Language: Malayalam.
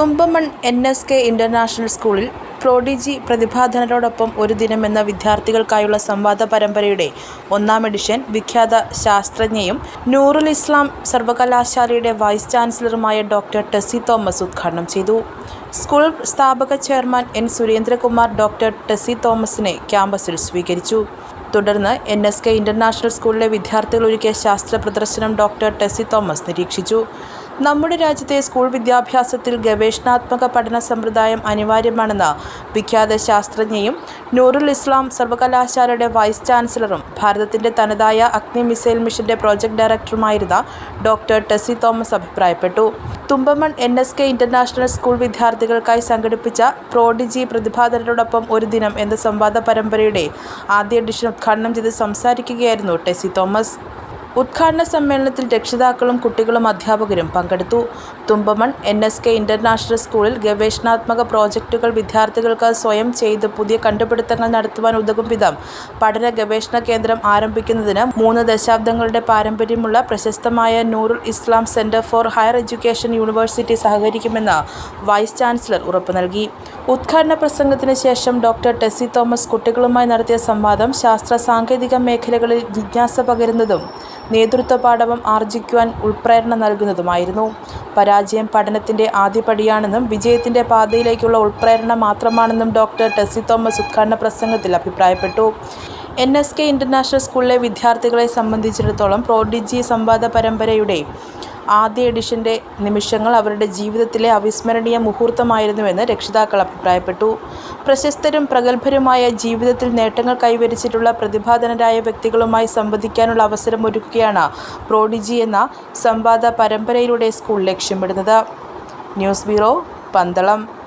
Thumpamon N S K international സ്കൂളിൽ പ്രോഡിജി പ്രതിഭാധനരോടൊപ്പം ഒരു ദിനം എന്ന വിദ്യാർത്ഥികൾക്കായുള്ള സംവാദ പരമ്പരയുടെ ഒന്നാം എഡിഷൻ വിഖ്യാത ശാസ്ത്രജ്ഞയും നൂറുൽ ഇസ്ലാം സർവകലാശാലയുടെ വൈസ് ചാൻസലറുമായ ഡോക്ടർ ടെസി തോമസ് ഉദ്ഘാടനം ചെയ്തു. സ്കൂൾ സ്ഥാപക chairman N Surendrakumar doctor Tessy തോമസിനെ ക്യാമ്പസിൽ സ്വീകരിച്ചു. തുടർന്ന് എൻ എസ് കെ ഇന്റർനാഷണൽ സ്കൂളിലെ വിദ്യാർത്ഥികൾ ഒരുക്കിയ ശാസ്ത്ര പ്രദർശനം ഡോക്ടർ ടെസി തോമസ് നിരീക്ഷിച്ചു. നമ്മുടെ രാജ്യത്തെ സ്കൂൾ വിദ്യാഭ്യാസത്തിൽ ഗവേഷണാത്മക പഠന സമ്പ്രദായം അനിവാര്യമാണെന്ന് വിഖ്യാത ശാസ്ത്രജ്ഞയും നൂറുൽ ഇസ്ലാം സർവകലാശാലയുടെ വൈസ് ചാൻസലറും ഭാരതത്തിന്റെ തനതായ അഗ്നി മിസൈൽ മിഷന്റെ പ്രോജക്ട് ഡയറക്ടറുമായിരുന്ന ഡോക്ടർ ടെസി തോമസ് അഭിപ്രായപ്പെട്ടു. Thumpamon N S K international school വിദ്യാർത്ഥികൾക്കായി സംഘടിപ്പിച്ച പ്രോഡിജി പ്രതിഭാതരോടൊപ്പം ഒരു ദിനം എന്ന സംവാദ പരമ്പരയുടെ ആദ്യ എഡിഷൻ ഉദ്ഘാടനം ചെയ്ത് സംസാരിക്കുകയായിരുന്നു ടെസി തോമസ്. ഉദ്ഘാടന സമ്മേളനത്തിൽ രക്ഷിതാക്കളും കുട്ടികളും അധ്യാപകരും പങ്കെടുത്തു. Thumpamon N S K international സ്കൂളിൽ ഗവേഷണാത്മക പ്രോജക്റ്റുകൾ വിദ്യാർത്ഥികൾക്ക് സ്വയം ചെയ്ത് പുതിയ കണ്ടുപിടുത്തങ്ങൾ നടത്തുവാൻ ഉതകും വിധം പഠന ഗവേഷണ കേന്ദ്രം ആരംഭിക്കുന്നതിന് മൂന്ന് ദശാബ്ദങ്ങളുടെ പാരമ്പര്യമുള്ള പ്രശസ്തമായ Noorul Islam centre for higher education university സഹകരിക്കുമെന്ന് vice chancellor ഉറപ്പു നൽകി. ഉദ്ഘാടന പ്രസംഗത്തിന് ശേഷം ഡോക്ടർ ടെസി തോമസ് കുട്ടികളുമായി നടത്തിയ സംവാദം ശാസ്ത്ര സാങ്കേതിക മേഖലകളിൽ ജിജ്ഞാസ പകരുന്നതും നേതൃത്വ പാഠവം ആർജിക്കുവാൻ ഉൾപ്രേരണ നൽകുന്നതുമായിരുന്നു. പരാജയം പഠനത്തിന്റെ ആദ്യപടിയാണെന്നും വിജയത്തിന്റെ പാതയിലേക്കുള്ള ഉൾപ്രേരണ മാത്രമാണെന്നും ഡോക്ടർ ടെസി തോമസ് ഉദ്ഘാടന പ്രസംഗത്തിൽ അഭിപ്രായപ്പെട്ടു. എൻ. എസ്. കെ. ഇന്റർനാഷണൽ സ്കൂളിലെ വിദ്യാർത്ഥികളെ സംബന്ധിച്ചിടത്തോളം പ്രോഡിജി സംവാദ പരമ്പരയുടെ ആദ്യ എഡിഷന്റെ നിമിഷങ്ങൾ അവരുടെ ജീവിതത്തിലെ അവിസ്മരണീയ മുഹൂർത്തമായിരുന്നുവെന്ന് രക്ഷിതാക്കൾ അഭിപ്രായപ്പെട്ടു. പ്രശസ്തരും പ്രഗത്ഭരുമായ ജീവിതത്തിൽ നേട്ടങ്ങൾ കൈവരിച്ചിട്ടുള്ള പ്രതിഭാധനരായ വ്യക്തികളുമായി സംവദിക്കാനുള്ള അവസരം ഒരുക്കുകയാണ് പ്രോഡിജി എന്ന സംവാദ പരമ്പരയിലൂടെ സ്കൂൾ ലക്ഷ്യമിടുന്നത്. News bureau Pandalam.